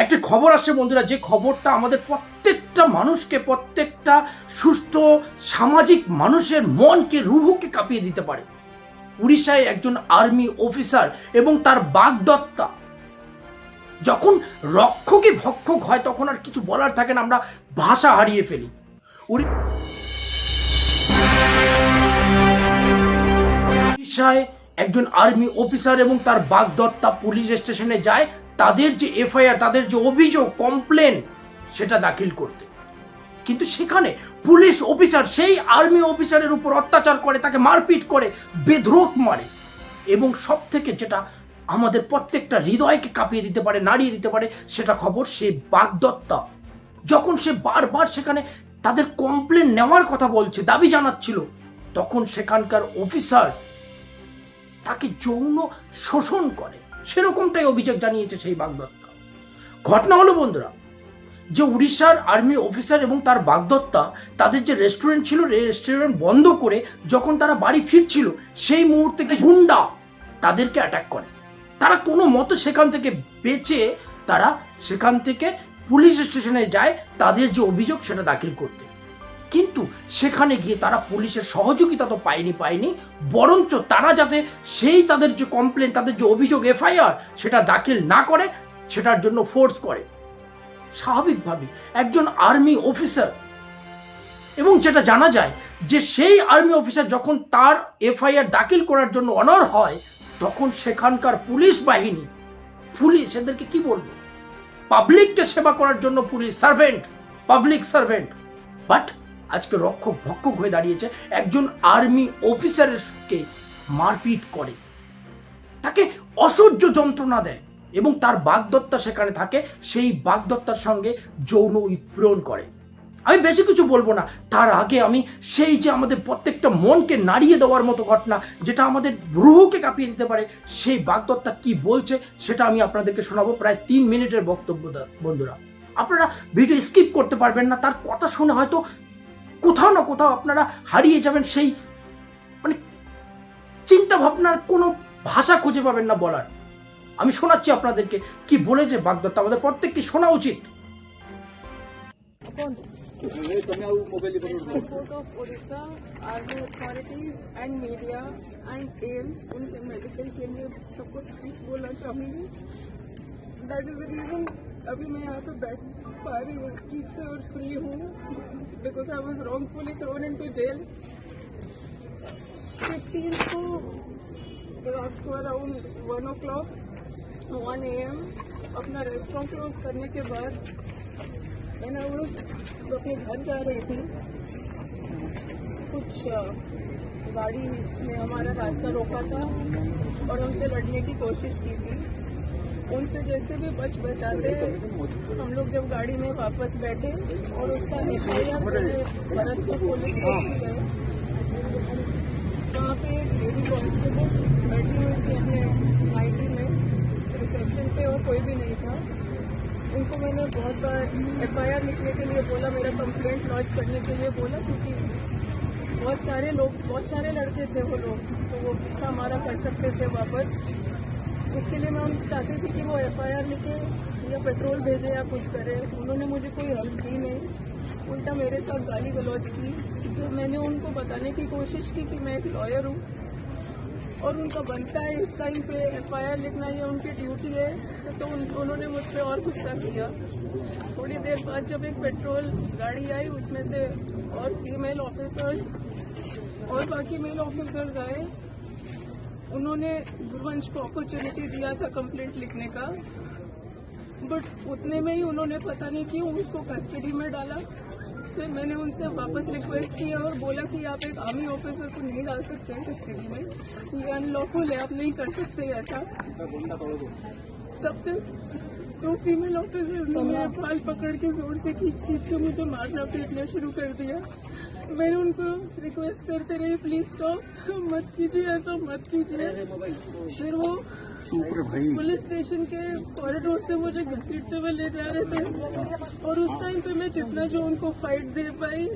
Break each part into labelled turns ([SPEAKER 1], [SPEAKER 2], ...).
[SPEAKER 1] একটি খবর আসছে বন্ধুরা, যে খবরটা আমাদের প্রত্যেকটা মানুষকে, প্রত্যেকটা সুস্থ সামাজিক মানুষের মনকে, রুহুকে কাঁপিয়ে দিতে পারে। উড়িষ্যায় একজন আর্মি অফিসার এবং তার বাগদত্তা, যখন রক্ষকে ভক্ষক হয়, তখন আর কিছু বলার থাকে না, আমরা ভাষা হারিয়ে ফেলি। উড়িষ্যায় একজন আর্মি অফিসার এবং তার বাগদত্তা পুলিশ স্টেশনে যায়, তাদের যে এফআইআর, তাদের যে অভিযোগ, কমপ্লেন, সেটা দাখিল করতে। কিন্তু সেখানে পুলিশ অফিসার, সেই আর্মি অফিসারের উপর অত্যাচার করে, তাকে মারপিট করে বেধরক মারে। এবং সব থেকে যেটা আমাদের প্রত্যেকটা হৃদয়কে কাঁপিয়ে দিতে পারে, নাড়িয়ে দিতে পারে, সেটা খবর সে বাগদত্তা। যখন সে বারবার সেখানে তাদের কমপ্লেন নেওয়ার কথা বলছে, দাবি জানাচ্ছিল, তখন সেখানকার অফিসার তাকে যৌন শোষণ করে। সেরকমটাই অভিযোগ জানিয়েছে সেই বাগদত্তা। ঘটনা হলো, বন্ধুরা, যে উড়িষ্যার আর্মি অফিসার এবং তার বাগদত্তা তাদের যে রেস্টুরেন্ট ছিল রেস্টুরেন্ট বন্ধ করে যখন তারা বাড়ি ফিরছিল, সেই মুহূর্তে হুন্ডা তাদেরকে অ্যাটাক করে। তারা কোনো মতো সেখান থেকে বেঁচে তারা সেখান থেকে পুলিশ স্টেশনে যায়, তাদের যে অভিযোগ সেটা দাখিল করতে। কিন্তু সেখানে গিয়ে তারা পুলিশের সহযোগিতা তো পায়নি পায়নি। বরঞ্চ তারা যাতে সেই তাদের যে কমপ্লেন তাদের যে অভিযোগ এফআইআর সেটা দাখিল না করে, সেটার জন্য ফোর্স করে। স্বাভাবিকভাবে একজন আর্মি অফিসার এবং যেটা জানা যায় যে সেই আর্মি অফিসার যখন তার এফআইআর দাখিল করার জন্য অনর হয়, তখন সেখানকার পুলিশ বাহিনী, পুলিশ, এদেরকে কি বলব? পাবলিককে সেবা করার জন্য police servant public servant but আজকে রক্ষক ভক্ষক হয়ে দাঁড়িয়েছে। একজন আর্মি অফিসারকে মারপিট করে। তাকে অসহ্য যন্ত্রণা দেয় এবং তার বাগদত্তা সেখানে থাকে। সেই বাগদত্তার সঙ্গে যৌন উৎপীড়ন করে। আমি বেশি কিছু বলব না। তার আগে আমি সেই যে আমাদের প্রত্যেকটা মনকে নাড়িয়ে দেওয়ার মতো ঘটনা, যেটা আমাদের রুহকে কাঁপিয়ে দিতে পারে, সেই বাগদত্তা কি বলছে, সেটা আমি আপনাদেরকে শোনাবো প্রায় তিন মিনিটের বক্তব্য বন্ধুরা। আপনারা ভিডিও স্কিপ করতে পারবেন না। তার কথা শুনে হয়তো কোথাও না কোথাও আপনারা হারিয়ে যাবেন সেই মানে চিন্তা ভাবনার কোনো ভাষা খুঁজে পাবেন না বলার আমি শোনাচ্ছি আপনাদেরকে কি বলেছে বাগদত্তা আমাদের প্রত্যেককে শোনা উচিত
[SPEAKER 2] તમે આવું મોબાઈલ પર
[SPEAKER 3] support of Odisha, army authorities and media and AIMS उनके मेडिकल के लिए सबको कुछ बोलना चाहूंगी दैट इज द रीजन अभी मैं यहाँ पे बैठ पा रही हूँ ठीक से और फ्री हूँ because I was wrongfully thrown into jail fifteen को रात को around one o'clock one A M अपना रेस्टोरेंट क्लोज करने के बाद मैंने वो अपने घर जा रही थी। कुछ गाड़ी ने हमारा रास्ता रोका था और हमसे लड़ने की कोशिश की थी। उनसे जैसे भी बच बचाते हम लोग जब गाड़ी में वापस बैठे और उसका निशाया भरतपुर पुलिस स्टेशन गए। वहाँ पे एक लेडी कांस्टेबल बैठी हुई थी अपने नाइटी में रिसेप्शन पे और कोई भी नहीं था। उनको मैंने बहुत बार एफआईआर लिखने के लिए बोला, मेरा कंप्लेंट लॉन्च करने के लिए बोला, क्योंकि बहुत सारे लोग, बहुत सारे लड़के थे वो लोग तो वो पीछा हमारा कर सकते थे वापस। इसके लिए मैं चाहती थी कि वो एफआईआर लिखे या पेट्रोल भेजे या कुछ करे। उन्होंने मुझे कोई हेल्प दी नहीं। उल्टा मेरे साथ गाली गलौज की। जो मैंने उनको बताने की कोशिश की कि मैं एक लॉयर हूँ और उनका बनता है इस टाइम पे एफआईआर लिखना ये उनकी ड्यूटी है। तो उन, उन्होंने मुझ पर और गुस्सा किया। थोड़ी देर बाद जब एक पेट्रोल गाड़ी आई उसमें से और फीमेल ऑफिसर्स और बाकी मेल ऑफिसर्स आए। उन्होंने गुरुवंश को अपॉर्चुनिटी दिया था कंप्लेंट लिखने का बट उतने में ही उन्होंने पता नहीं क्यों उसको कस्टडी में डाला। फिर मैंने उनसे वापस रिक्वेस्ट किया और बोला कि आप एक आर्मी ऑफिसर को नहीं डाल सकते हैं कस्टडी में। ये अनलॉफुल है आप नहीं कर सकते ऐसा। तब तक तो फीमेल ऑफिसर ने मेरे बाल पकड़ के ज़ोर से खींच खींच के मुझे मारना पीटना शुरू कर दिया। मैंने उनको रिक्वेस्ट करते रही प्लीज़ स्टॉप मत कीजिए ऐसा मत कीजिए. फिर वो पुलिस स्टेशन के कॉरिडोर से मुझे घसीटते हुए ले जा रहे थे। और उस टाइम पे मैं जितना जो उनको फाइट दे पाई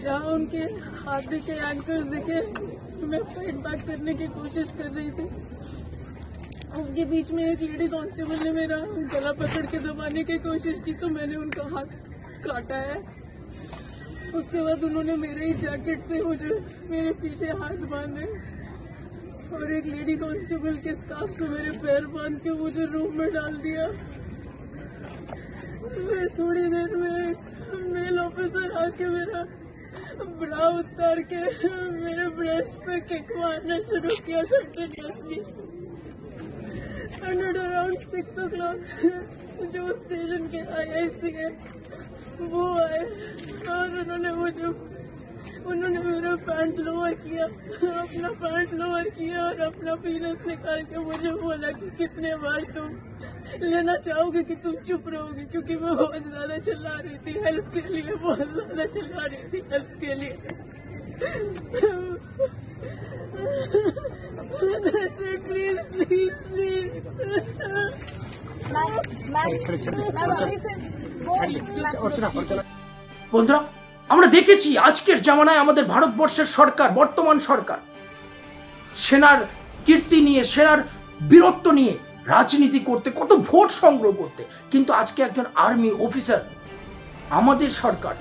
[SPEAKER 3] जहाँ उनके हाथ दिखे एंकर दिखे तो मैं फाइट बैक करने की कोशिश कर रही थी। उसके बीच में एक लेडी कांस्टेबल ने मेरा गला पकड़ के दबाने की कोशिश की तो मैंने उनका हाथ काटा है। उसके बाद उन्होंने मेरे ही जैकेट से मुझे मेरे पीछे हाथ बांधे। और एक लेडी कांस्टेबल के स्टाफ को मेरे पैर बाँध के मुझे रूम में डाल दिया। मैं थोड़ी देर में मेल ऑफिसर आके मेरा ब्रा उतार के मेरे ब्रेस्ट पे किक मारना शुरू किया and around six o'clock जो स्टेशन के आईआईसी है वो आए और उन्होंने मुझे, उन्होंने मेरा पैंट लोअर किया, अपना पैंट लोअर किया और अपना पीनस निकाल के मुझे बोला कि कितने बार तुम लेना चाहोगे कि तुम चुप रहोगे? क्योंकि मैं बहुत ज़्यादा चिल्ला रही थी हेल्प के लिए, बहुत ज़्यादा चिल्ला रही थी हेल्प के लिए।
[SPEAKER 1] বন্ধুরা, আমরা দেখেছি আজকের জামানায় আমাদের ভারতবর্ষের সরকার, বর্তমান সরকার। সেনার কীর্তি নিয়ে, সেনার বীরত্ব নিয়ে রাজনীতি করতে, কত ভোট সংগ্রহ করতে। কিন্তু আজকে একজন আর্মি অফিসার আমাদের সরকার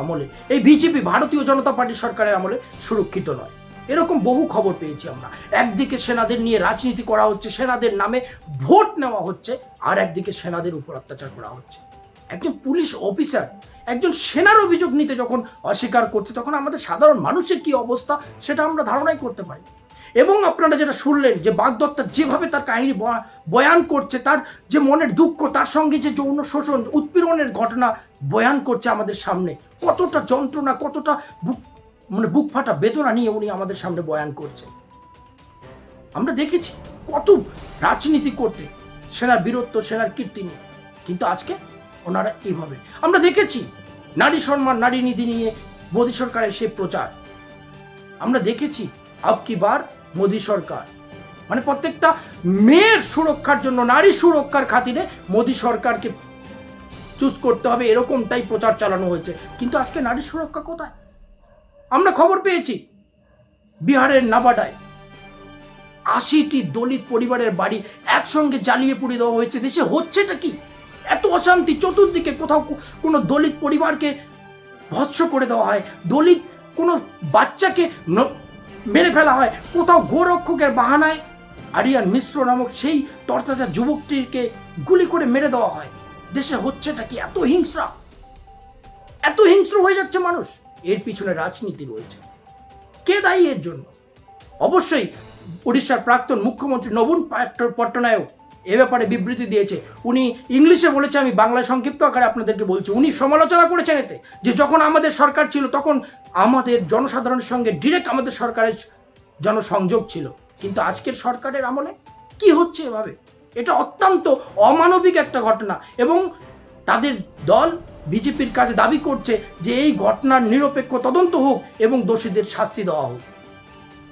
[SPEAKER 1] আমলে, এই বিজেপি, ভারতীয় জনতা পার্টি সরকারের আমলে সুরক্ষিত নয়। এরকম বহু খবর পেয়েছি আমরা। একদিকে সেনাদের নিয়ে রাজনীতি করা হচ্ছে, সেনাদের নামে ভোট নেওয়া হচ্ছে, আর একদিকে সেনাদের উপর অত্যাচার করা হচ্ছে। একজন পুলিশ অফিসার, একজন সেনার অভিযোগ নিতে যখন অস্বীকার করতে তখন আমাদের সাধারণ মানুষের কি অবস্থা সেটা আমরা ধারণাই করতে পারি। এবং আপনারা যেটা শুনলেন যে বাগদত্তা যেভাবে তার কাহিনী বয়া- বয়ান করছে, তার যে মনের দুঃখ, তার সঙ্গে যে যৌন শোষণ, উৎপীড়নের ঘটনা বয়ান করছে আমাদের সামনে, কতটা যন্ত্রণা, কতটা বুক মানে বুক ফাটা বেদনা নিয়ে উনি আমাদের সামনে বয়ান করছেন। আমরা দেখেছি কত রাজনীতি করতে, সেনার বীরত্ব, সেনার কীর্তি নিয়ে। কিন্তু আজকে ওনারা এইভাবে। আমরা দেখেছি নারী সম্মান, নারী নীতি নিয়ে মোদী সরকারের সে প্রচার। আমরা দেখেছি আব কি বার মোদী সরকার। মানে প্রত্যেকটা মেয়ের সুরক্ষার জন্য, নারী সুরক্ষার খাতিরে মোদী সরকারকে চুজ করতে হবে, এরকমটাই প্রচার চালানো হয়েছে। কিন্তু আজকে নারী সুরক্ষা কোথায়? আমরা খবর পেয়েছি। বিহারের নাবাডায় আশিটি দলিত পরিবারের বাড়ি একসঙ্গে জ্বালিয়ে পুড়িয়ে দেওয়া হয়েছে। দেশে হচ্ছেটা কি? এত অশান্তি, চতুর্দিকে কোথাও কোনো দলিত পরিবারকে ভৎস করে দেওয়া হয়। দলিত কোনো বাচ্চাকে মেরে ফেলা হয়। কোথাও গোরক্ষকের বাহানায় আরিয়ান মিশ্র নামক সেই তরতাজা যুবকটিকে গুলি করে মেরে দেওয়া হয়। দেশে হচ্ছেটা কি? এত হিংসা এত হিংস্র হয়ে যাচ্ছে মানুষ। এর পিছনে রাজনীতি রয়েছে। কে দায়ী এর জন্য? অবশ্যই উড়িষ্যার প্রাক্তন মুখ্যমন্ত্রী নবীন পাট্ট- পট্টনায়ক এ ব্যাপারে বিবৃতি দিয়েছে। উনি ইংলিশে বলেছে, আমি বাংলা সংক্ষিপ্ত আকারে আপনাদেরকে বলছি। উনি সমালোচনা করেছেন এতে যে যখন আমাদের সরকার ছিল, তখন আমাদের জনসাধারণের সঙ্গে ডিরেক্ট আমাদের সরকারের জনসংযোগ ছিল। কিন্তু আজকের সরকারের আমলে কি হচ্ছে এভাবে? এটা অত্যন্ত অমানবিক একটা ঘটনা এবং তাদের দল বিজেপির কাছে দাবি করছে যে এই ঘটনার নিরপেক্ষ তদন্ত হোক এবং দোষীদের শাস্তি দেওয়া হোক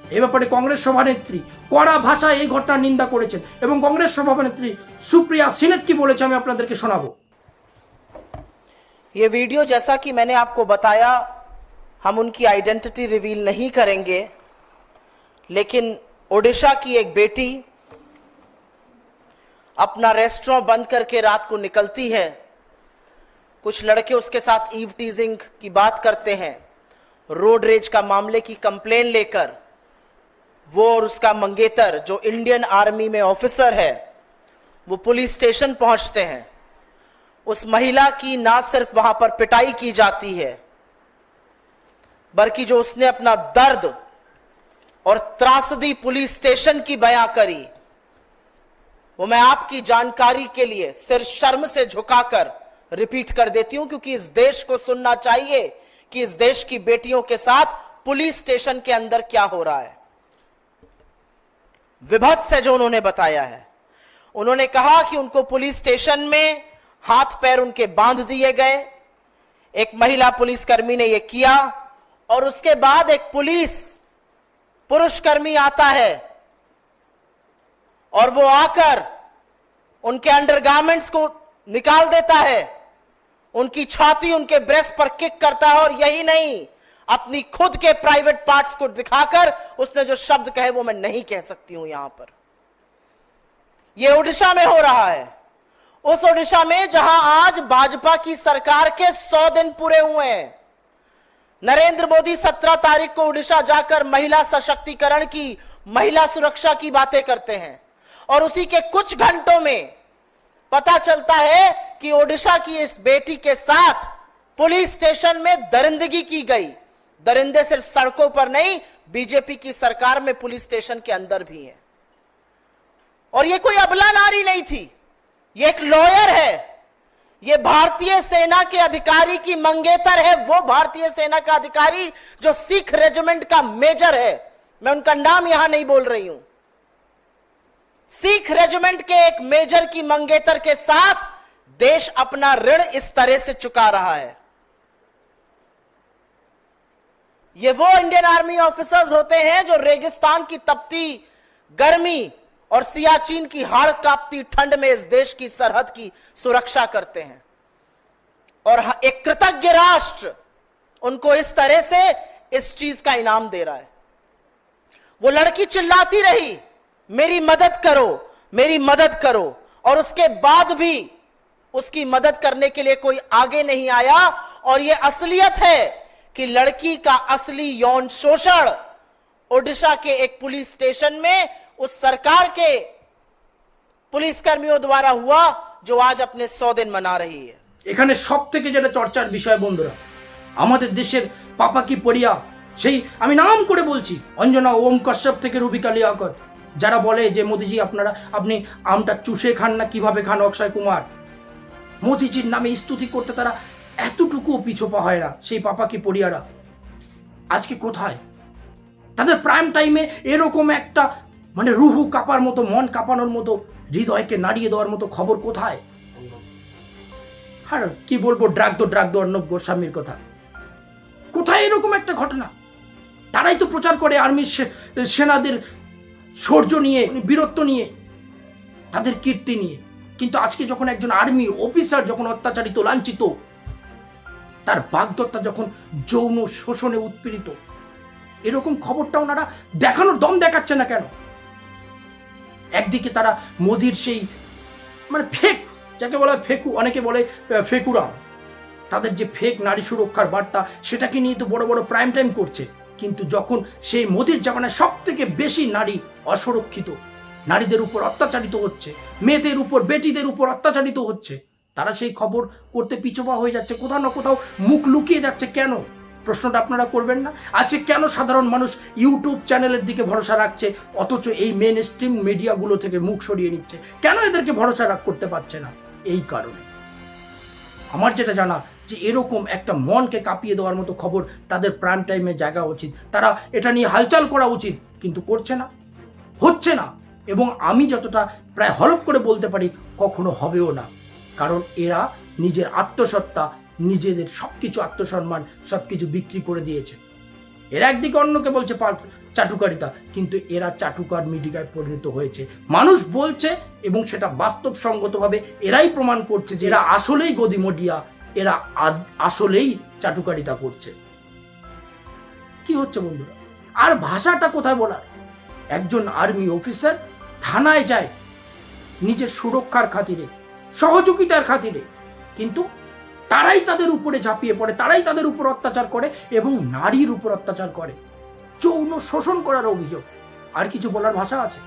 [SPEAKER 1] এ ব্যাপারে কংগ্রেস সভানেত্রী কড়া ভাষায় এই ঘটনার নিন্দা করেছেন এবং কংগ্রেস সভানেত্রী সুপ্রিয়া সিনেত কি বলেছে আমি আপনাদেরকে শোনাবো
[SPEAKER 4] ये वीडियो जैसा कि मैंने आपको बताया हम उनकी आइडेंटिटी रिवील नहीं करेंगे लेकिन ओडिशा की एक बेटी अपना रेस्टोरेंट बंद करके रात को निकलती है कुछ लड़के उसके साथ ईव टीजिंग की बात करते हैं। रोड रेज का मामले की कंप्लेन लेकर वो और उसका मंगेतर, जो इंडियन आर्मी में ऑफिसर है, वो पुलिस स्टेशन पहुँचते हैं। उस महिला की ना सिर्फ़ वहाँ पर पिटाई की जाती है, बल्कि जो उसने अपना दर्द और त्रासदी पुलिस स्टेशन की बयां करी, वो मैं आपकी जानकारी के लिए सिर शर्म से झुकाकर रिपीट कर देती हूँ, क्योंकि इस देश को सुनना चाहिए कि इस देश की बेटियों के साथ पुलिस स्टेशन के अंदर क्या हो रहा है। विभत्स है जो उन्होंने बताया है। उन्होंने कहा कि उनको पुलिस स्टेशन में हाथ पैर उनके बाँध दिए गए। एक महिला पुलिसकर्मी ने यह किया, और उसके बाद एक पुलिस पुरुषकर्मी आता है, और वो आकर उनके अंडरगारमेंट्स को निकाल देता है। उनकी छाती उनके ब्रेस्ट पर किक करता है और यही नहीं, अपनी खुद के प्राइवेट पार्ट्स को दिखाकर उसने जो शब्द कहे वो मैं नहीं कह सकती हूँ यहाँ पर। ये उड़ीसा में हो रहा है। उस उड़ीसा में जहाँ आज भाजपा की सरकार के सौ दिन पूरे हुए हैं, नरेंद्र मोदी सत्रह तारीख को उड़ीसा जाकर महिला सशक्तिकरण की, महिला सुरक्षा की बातें करते हैं। और उसी के कुछ घंटों में पता चलता है कि ओडिशा की इस बेटी के साथ पुलिस स्टेशन में दरिंदगी की गई। दरिंदे सिर्फ़ सड़कों पर नहीं, बीजेपी की सरकार में पुलिस स्टेशन के अंदर भी है। और ये कोई अबला नारी नहीं थी, ये एक लॉयर है। ये भारतीय सेना के अधिकारी की मंगेतर है, वो भारतीय सेना का अधिकारी जो सिख रेजिमेंट का मेजर है। मैं उनका नाम यहाँ नहीं बोल रही हूँ। सिख रेजिमेंट के एक मेजर की मंगेतर के साथ देश अपना ऋण इस तरह से चुका रहा है। ये वो इंडियन आर्मी ऑफिसर्स होते हैं जो रेगिस्तान की तपती, गर्मी और सियाचिन की हाड़ कांपती, ठंड में इस देश की सरहद की सुरक्षा करते हैं। और एक कृतज्ञ राष्ट्र उनको इस तरह से इस चीज़ का इनाम दे रहा है। वो लड़की चिल्लाती रही, मेरी मदद करो, मेरी मदद करो। और उसके बाद भी उसकी मदद करने के लिए कोई आगे नहीं आया और यह असलियत है कि लड़की का असली यौन शोषण ओडिशा के एक पुलिस स्टेशन में उस सरकार के पुलिसकर्मियों द्वारा हुआ जो आज अपने सौ दिन मना रही है
[SPEAKER 1] এখানে সব থেকে যেটা চর্চার বিষয় বন্ধুরা আমাদের দেশের পাপা কি পড়িয়া সেই আমি নাম করে বলছি অঞ্জনা ওম কশ্যপ থেকে রুবিকা লিয়াকত যারা বলে যে মোদিজি আপনারা আপনি আমটা চুষে খান না কিভাবে খান অক্ষয় কুমার মোদিজির নামে স্তুতি করতে তারা এতটুকু পিছোপা হয় না, সেই পাপা কি পড়িয়ারা। আজকে কোথায়? তাদের প্রাইম টাইমে এরকম একটা মানে রুহু কাঁপার মতো, মন কাঁপানোর মতো, হৃদয়কে নাড়িয়ে দেওয়ার মতো খবর কোথায়? আর কি বলব, ড্রাগ দো ড্রাগ দো অর্ণব গোস্বামীর কথা। কোথায় এরকম একটা ঘটনা? তারাই তো প্রচার করে আর্মির সেনাদের শৌর্য নিয়ে, বীরত্ব নিয়ে, তাদের কীর্তি নিয়ে। কিন্তু আজকে যখন একজন আর্মি অফিসার যখন অত্যাচারিত লাঞ্ছিত তার বাগদত্তা যখন যৌন শোষণে উৎপীড়িত এরকম খবরটা ওনারা দেখানোর দম দেখাচ্ছে না কেন? একদিকে তারা মোদির সেই মানে ফেক যাকে বলা হয় ফেকু অনেকে বলে আহ, ফেকুরাম। তাদের যে ফেক নারী সুরক্ষার বার্তা সেটাকে নিয়ে তো বড় বড় প্রাইম টাইম করছে। কিন্তু যখন সেই মোদির জামানায় সব থেকে বেশি নারী অসুরক্ষিত নারীদের উপর অত্যাচারিত হচ্ছে, মেয়েদের উপর, বেটিদের উপর অত্যাচারিত হচ্ছে। তারা সেই খবর করতে পিছপা হয়ে যাচ্ছে, কোথাও না কোথাও মুখ লুকিয়ে যাচ্ছে। কেন? প্রশ্নটা আপনারা করবেন না। আজকে কেন সাধারণ মানুষ ইউটিউব চ্যানেলের দিকে ভরসা রাখছে, অথচ এই মেন স্ট্রিম মিডিয়াগুলো থেকে মুখ সরিয়ে নিচ্ছে? কেন এদেরকে ভরসা রাখ, করতে পারছে না? এই কারণে। আমার যেটা জানা, যে এরকম একটা মনকে কাঁপিয়ে দেওয়ার মতো খবর তাদের প্রাইম টাইমে জায়গা উচিত। তারা এটা নিয়ে হালচাল করা উচিত, কিন্তু করছে না। হচ্ছে না। এবং আমি যতটা প্রায় হলপ করে বলতে পারি, কখনো হবেও না। কারণ এরা নিজের আত্মসত্তা নিজেদের সব কিছু আত্মসম্মান সব কিছু বিক্রি করে দিয়েছে। এরা একদিকে অন্যকে বলছে চাটুকারিতা। কিন্তু এরা চাটুকার মিডিয়ায় পরিণত হয়েছে। মানুষ বলছে এবং সেটা বাস্তবসঙ্গতভাবে এরাই প্রমাণ করছে যে এরা আসলেই গদিমডিয়া এরা আসলেই চাটুকারিতা করছে। কি হচ্ছে বন্ধুরা? আর ভাষাটা কোথায় বলার? একজন আর্মি অফিসার থানায় যায় নিজের সুরক্ষার খাতিরে, সহযোগিতার খাতিরে। কিন্তু তারাই তাদের উপরে ঝাঁপিয়ে পড়ে, তারাই তাদের উপর অত্যাচার করে এবং নারীর উপর অত্যাচার করে। যৌন শোষণ করার অভিযোগ। আর কিছু বলার ভাষা আছে?